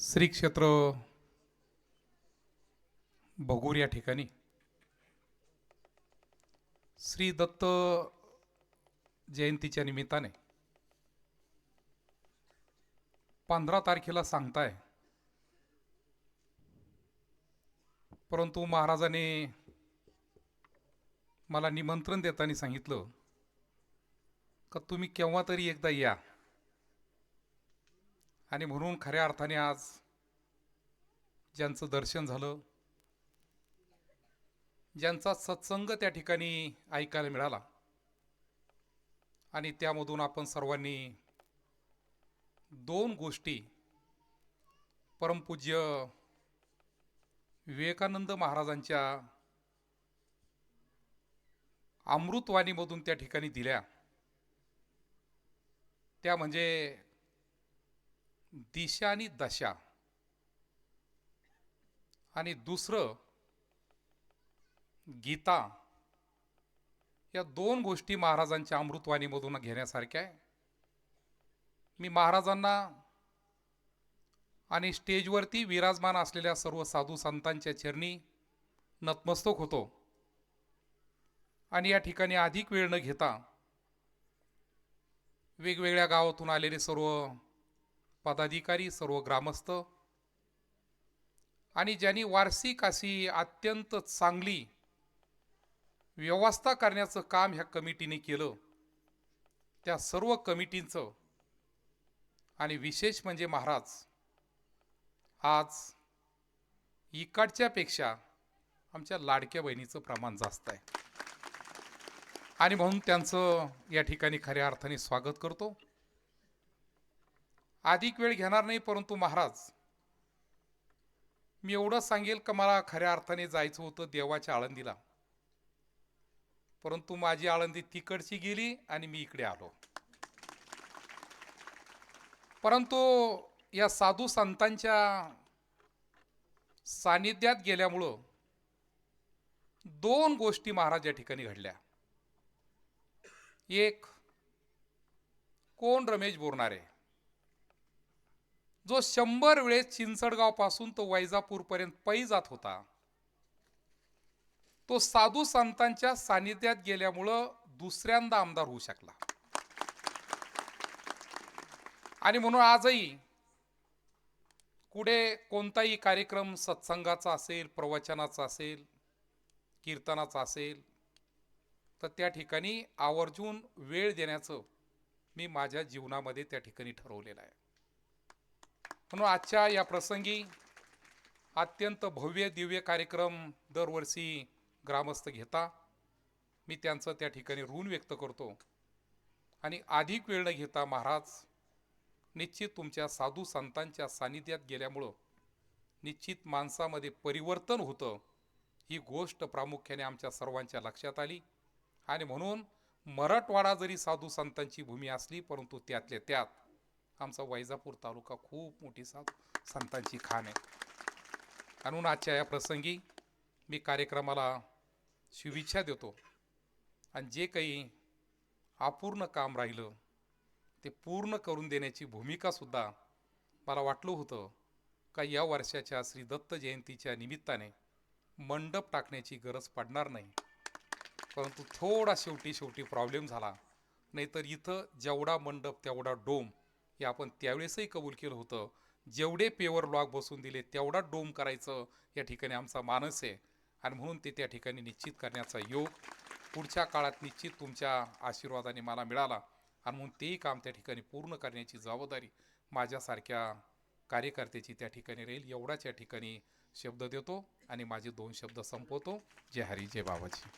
श्री क्षेत्र भगूर या ठिकाणी. श्री दत्त जयंतीच्या निमित्ताने पंधरा तारखेला सांगताय. परंतु महाराजांनी मला निमंत्रण देताना सांगितलं का तुम्ही केव्हा तरी एकदा या? आणि म्हणून खऱ्या अर्थाने आज ज्यांचं दर्शन झालं ज्यांचा सत्संग त्या ठिकाणी ऐकायला मिळाला आणि त्यामधून आपण सर्वांनी दोन गोष्टी परमपूज्य विवेकानंद महाराजांच्या अमृतवाणीमधून त्या ठिकाणी दिल्या. त्या म्हणजे दिशा आणि दशा. आणि दुसरं गीता. या दोन गोष्टी महाराजांच्या अमृतवाणीमधून घेण्यासारख्या आहे. मी महाराजांना आणि स्टेजवरती विराजमान असलेल्या सर्व साधू संतांच्या चरणी नतमस्तक होतो. आणि या ठिकाणी अधिक वेळ न घेता वेगवेगळ्या गावातून आलेले सर्व पदाधिकारी सर्व ग्रामस्थ. आणि ज्यांनी वार्षिक अशी अत्यंत चांगली व्यवस्था करण्याचं काम ह्या कमिटीने केलं त्या सर्व कमिटींचं. आणि विशेष म्हणजे महाराज आज इकडच्यापेक्षा आमच्या लाडक्या बहिणीचं प्रमाण जास्त आहे. आणि म्हणून त्यांचं या ठिकाणी खऱ्या अर्थाने स्वागत करतो. अधिक वेळ घेणार नाही परंतु महाराज मी एवढं सांगेल का मला खऱ्या अर्थाने जायचं होतं देवाच्या आळंदीला. परंतु माझी आळंदी तिकडची गेली आणि मी इकडे आलो. परंतु या साधू संतांच्या सानिध्यात गेल्यामुळं दोन गोष्टी महाराज या ठिकाणी घडल्या. एक कोण रमेश बोरणारे? जो शंभर वेळेस चिंचडगावपासून तो वैजापूरपर्यंत पै जात होता. तो साधू संतांच्या सानिध्यात गेल्यामुळं दुसऱ्यांदा आमदार होऊ शकला. आणि म्हणून आजही कुठे कोणताही कार्यक्रम सत्संगाचा असेल प्रवचनाचा असेल कीर्तनाचा असेल तर त्या ठिकाणी आवर्जून वेळ देण्याचं मी माझ्या जीवनामध्ये त्या ठिकाणी ठरवलेलं आहे. म्हणून आजच्या या प्रसंगी अत्यंत भव्य दिव्य कार्यक्रम दरवर्षी ग्रामस्थ घेता. मी त्यांचं त्या ठिकाणी ऋण व्यक्त करतो. आणि अधिक वेळ न घेता महाराज निश्चित तुमच्या साधू संतांच्या सानिध्यात गेल्यामुळं निश्चित माणसामध्ये परिवर्तन होतं ही गोष्ट प्रामुख्याने आमच्या सर्वांच्या लक्षात आली. आणि म्हणून मराठवाडा जरी साधू संतांची भूमी असली परंतु त्यातल्या त्यात आमचा वैजापूर तालुका खूप मोठी सा संतांची खाण आहे. म्हणून आजच्या या प्रसंगी मी कार्यक्रमाला शुभेच्छा देतो. आणि जे काही अपूर्ण काम राहिलं ते पूर्ण करून देण्याची भूमिकासुद्धा मला वाटलं होतं का या वर्षाच्या श्री दत्त जयंतीच्या निमित्ताने मंडप टाकण्याची गरज पडणार नाही. परंतु थोडा शेवटी शेवटी प्रॉब्लेम झाला. नाहीतर इथं जेवढा मंडप तेवढा डोम हे आपण त्यावेळेसही कबूल केलं होतं. जेवढे पेवर लॉक बसून दिले तेवढा डोम करायचं या ठिकाणी आमचा मानस आहे. आणि म्हणून ते त्या ठिकाणी निश्चित करण्याचा योग पुढच्या काळात निश्चित तुमच्या आशीर्वादाने मला मिळाला. आणि म्हणून तेही काम त्या ठिकाणी पूर्ण करण्याची जबाबदारी माझ्यासारख्या कार्यकर्त्याची त्या ठिकाणी राहील एवढाच या ठिकाणी शब्द देतो आणि माझे दोन शब्द संपवतो. जय हरी जय बाबाजी.